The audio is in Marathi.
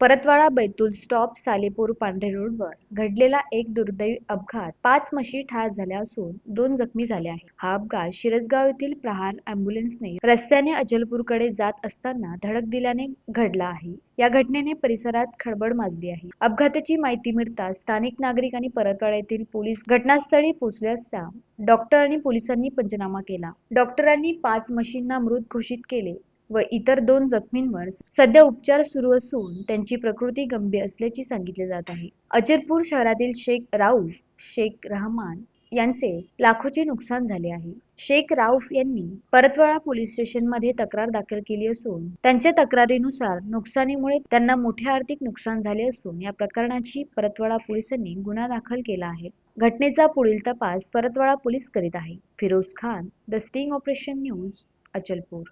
परतवाडा बैतूल स्टॉप सालेपूर पांढरे रोडवर घडलेला एक दुर्दैवी अपघात. पाच म्हशी ठार झाल्या असून दोन जखमी झाल्या आहेत. हा अपघात शिरसगाव येथील प्रहार अँब्युलन्सने रस्त्याने अजलपूरकडे जात असताना धडक दिल्याने घडला आहे. या घटनेने परिसरात खळबळ माजली आहे. अपघाताची माहिती मिळताच स्थानिक नागरिक आणि परतवाडा येथील पोलीस घटनास्थळी पोहोचले असता डॉक्टर आणि पोलिसांनी पंचनामा केला. डॉक्टरांनी पाच म्हशींना मृत घोषित केले. व इतर दोन जखमींवर सध्या उपचार सुरू असून त्यांची प्रकृती गंभीर असल्याचे सांगितले जात आहे. अचलपूर शहरातील शेख राऊफ शेख रहमान यांचे लाखोचे नुकसान झाले आहे. शेख राऊफ यांनी परतवाडा पोलीस स्टेशनमध्ये तक्रार दाखल केली असून त्यांच्या तक्रारीनुसार नुकसानीमुळे त्यांना मोठे आर्थिक नुकसान झाले असून या प्रकरणाची परतवाडा पोलिसांनी गुन्हा दाखल केला आहे. घटनेचा पुढील तपास परतवाडा पोलीस करीत आहे. Firoz Khan the sting operation news Achalpur.